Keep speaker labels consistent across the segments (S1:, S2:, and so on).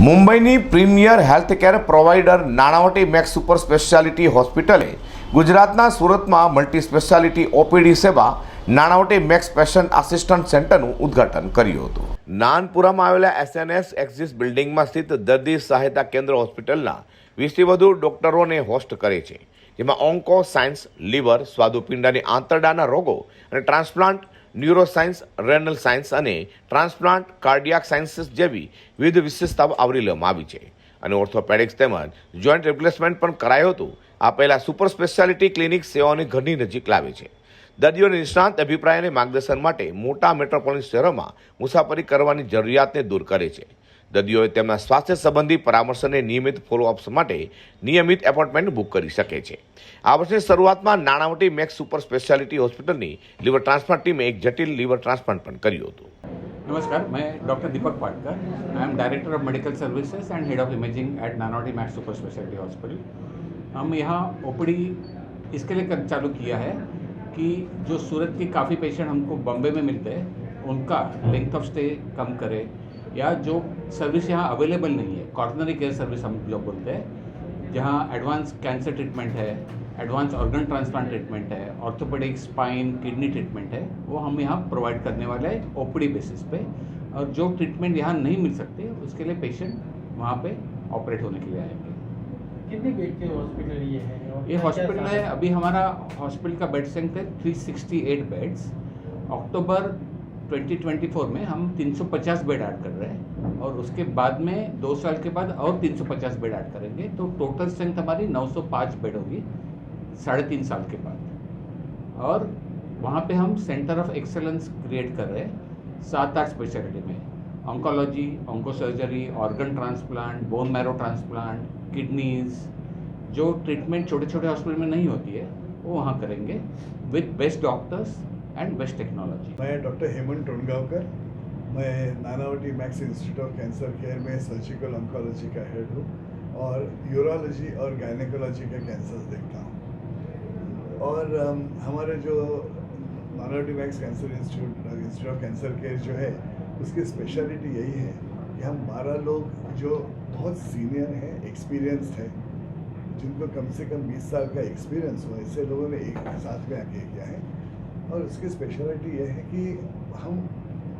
S1: મુંબઈની premier healthcare provider Nanavati Max super speciality હોસ્પિટલે ગુજરાતના સુરતમાં મલ્ટી સ્પેશિયાલિટી ઓપીડી સેવા નાણાવટી મેક્સ પેશન્ટ આસિસ્ટન્ટ સેન્ટરનું ઉદ્ઘાટન કર્યું હતું. નાનપુરામાં આવેલા એસએનએસ એક્ઝિસ બિલ્ડિંગમાં સ્થિત દર્દી સહાયતા કેન્દ્ર હોસ્પિટલના વીસથી વધુ ડોક્ટરોને હોસ્ટ કરે છે. જેમાં ઓન્કો, સાયન્સ, લીવર, સ્વાદુપિંડાની આંતરડાના રોગો અને ટ્રાન્સપ્લાન્ટ ન્યુરોસાયન્સ, રેનલ સાયન્સ અને ટ્રાન્સપ્લાન્ટ કાર્ડિયાક સાયન્સીસ જેવી વિવિધ વિશેષતાઓ આવરી લેવામાં આવી છે. અને ઓર્થોપેડિક્સ તેમજ જોઈન્ટ રિપ્લેસમેન્ટ પણ કરાયું હતું. આ પહેલા સુપર સ્પેશિયાલિટી ક્લિનિક સેવાઓને ઘરની નજીક લાવે છે. દર્દીઓને નિષ્ણાંત અભિપ્રાય અને માર્ગદર્શન માટે મોટા મેટ્રોપોલિસ શહેરોમાં મુસાફરી કરવાની જરૂરિયાતને દૂર કરે છે. દર્દીઓએ તેમના સ્વાસ્થ્ય સંબંધી પરામર્શ અને નિયમિત ફોલોઅપ્સ માટે નિયમિત એપોઇન્ટમેન્ટ બુક કરી શકે છે આ વર્ષની શરૂઆતમાં નાણાવટી મેક્સ સુપર સ્પેશિયાલિટી હોસ્પિટલની લીવર ટ્રાન્સપ્લાન્ટ ટીમે એક જટિલ લીવર ટ્રાન્સપ્લાન્ટ પણ કર્યું હતું
S2: नमस्कार मैं doctor Deepak Patkar I am director of medical services and head of imaging at Nanavati Max super speciality hospital हम यहाँ ओपीडी इसके लिए कर- चालू किया है कि जो सूरत के काफ़ी पेशेंट हमको बॉम्बे में मिलते हैं उनका लेंथ ऑफ स्टे कम करे या जो सर्विस यहाँ अवेलेबल नहीं है कॉर्डनरी केयर सर्विस हम जो बोलते हैं जहाँ एडवांस कैंसर ट्रीटमेंट है एडवांस ऑर्गन ट्रांसप्लांट ट्रीटमेंट है ऑर्थोपेडिक स्पाइन किडनी ट्रीटमेंट है वो हम यहाँ प्रोवाइड करने वाले हैं ओपीडी बेसिस पे। और जो ट्रीटमेंट यहाँ नहीं मिल सकते उसके लिए पेशेंट वहाँ पे ऑपरेट होने के लिए आएँगे।
S3: कितने बेड के हॉस्पिटल ये है
S2: ये हॉस्पिटल है अभी हमारा हॉस्पिटल का बेड स्ट्रेंथ है 368 बेड्स अक्टूबर 2024 में हम 350 बेड ऐड कर रहे हैं और उसके बाद में दो साल के बाद और 350 बेड ऐड करेंगे तो टोटल स्ट्रेंथ हमारी 905 बेड होगी, साढ़े तीन साल के बाद। और वहाँ पे हम सेंटर ऑफ़ एक्सेलेंस क्रिएट कर रहे हैं सात आठ स्पेशलिटी में। Oncology onco surgery organ transplant, bone marrow transplant, kidneys, जो ट्रीटमेंट छोटे छोटे हॉस्पिटल में नहीं होती है, वो वहाँ करेंगे। With best doctors and best technology
S4: मैं डॉक्टर हेमंत टोनगांवकर मैं Nanavati Max institute of cancer care में सर्जिकल ऑन्कोलॉजी का हेड हूँ और यूरोलॉजी और गायनेकोलॉजी के कैंसर देखता हूँ। और अम, हमारे जो Nanavati Max cancer institute institute of cancer care जो है उसकी स्पेशलिटी यही है कि हम बारह लोग जो बहुत सीनियर हैं एक्सपीरियंस्ड हैं जिनको कम से कम 20 साल का एक्सपीरियंस हो ऐसे लोगों ने एक साथ में आके किया है। और उसकी स्पेशलिटी ये है कि हम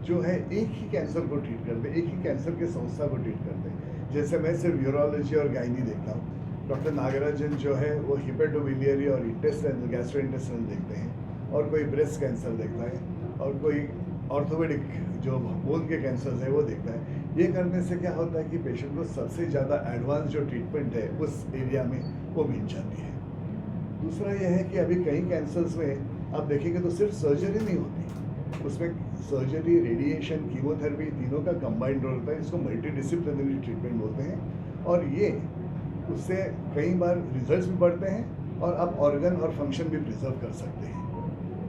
S4: जो है एक ही कैंसर को ट्रीट करते हैं, एक ही कैंसर के संस्था को ट्रीट करते हैं। जैसे मैं सिर्फ़ यूरोलॉजी और गायनी देखता हूँ। डॉक्टर नागराजन जो है, वो हिपेटोबिलियरी और इंटेस्टाइन गैस्ट्रो इंटेस्टाइन देखते हैं और कोई ब्रेस्ट कैंसर देखता है और कोई ऑर्थोपेडिक जो बोन के कैंसर है, वो देखता है। ये करने से क्या होता है कि पेशेंट को सबसे ज़्यादा एडवांस जो ट्रीटमेंट है, उस एरिया में वो मिल जाती है। दूसरा यह है कि अभी कई कैंसर्स में आप देखेंगे तो सिर्फ़ सर्जरी नहीं होती। उसमें सर्जरी रेडिएशन कीमोथेरेपी तीनों का कंबाइंड रोल होता है, इसको मल्टी डिसिप्लिनरी ट्रीटमेंट बोलते हैं। और ये, उससे कई बार रिजल्ट्स भी बढ़ते हैं और आप ऑर्गन और फ़ंक्शन भी प्रिजर्व कर सकते हैं।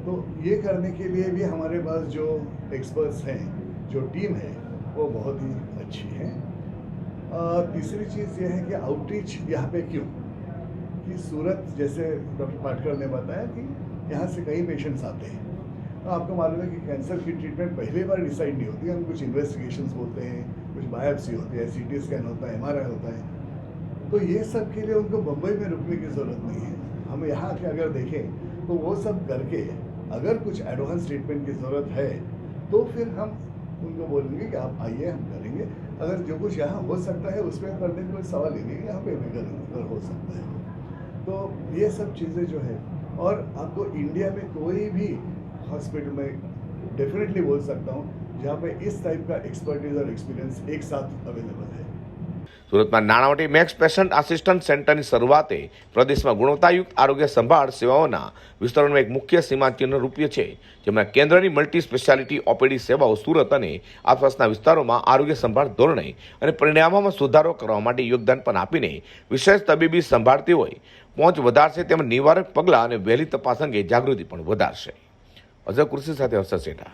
S4: तो ये करने के लिए भी हमारे पास जो एक्सपर्ट्स हैं, जो टीम है, वो बहुत ही अच्छी है। तीसरी चीज़ ये है कि आउटरीच यहाँ पे क्यों? कि सूरत, जैसे डॉक्टर पाटकर ने बताया कि यहाँ से कई पेशेंट्स आते हैं। तो आपको मालूम है कि कैंसर की ट्रीटमेंट पहली बार डिसाइड नहीं होती। है हम कुछ इन्वेस्टिगेशन बोलते हैं, कुछ बायोप्सी होती है सी स्कैन होता है एमआरआई होता है। तो ये सब के लिए उनको बम्बई में रुकने की ज़रूरत नहीं है। हम यहाँ के अगर देखें तो वो सब करके अगर कुछ एडवांस ट्रीटमेंट की ज़रूरत है तो फिर हम उनको बोलेंगे कि आप आइए, हम करेंगे। अगर जो कुछ यहाँ हो सकता है, उसमें करने का कोई सवाल ही नहीं यहाँ पे भी करेंगे अगर हो सकता है। तो ये सब चीज़ें जो है और आपको इंडिया में कोई भी हॉस्पिटल में डेफिनेटली बोल सकता हूँ जहाँ पे इस टाइप का एक्सपर्टीज और एक्सपीरियंस एक साथ अवेलेबल है।
S1: સુરતમાં નાણાવટી મેક્સ પેશન્ટ આસિસ્ટન્ટ સેન્ટરની શરૂઆતે પ્રદેશમાં ગુણવત્તાયુક્ત આરોગ્ય સંભાળ સેવાઓના વિસ્તરણનું એક મુખ્ય સીમાંચિહ્ન રૂપ્ય છે, જેમાં કેન્દ્રની મલ્ટી સ્પેશિયાલિટી ઓપીડી સેવાઓ સુરત અને આસપાસના વિસ્તારોમાં આરોગ્ય સંભાળ ધોરણે અને પરિણામોમાં સુધારો કરવા માટે યોગદાન પણ આપીને વિશેષ તબીબી સંભાળતી હોય, પહોંચ વધારશે તેમજ નિવારક પગલાં અને વહેલી તપાસ અંગે જાગૃતિ પણ વધારશે. અઝર કુર્સી સાથે હર્ષદ શેઠા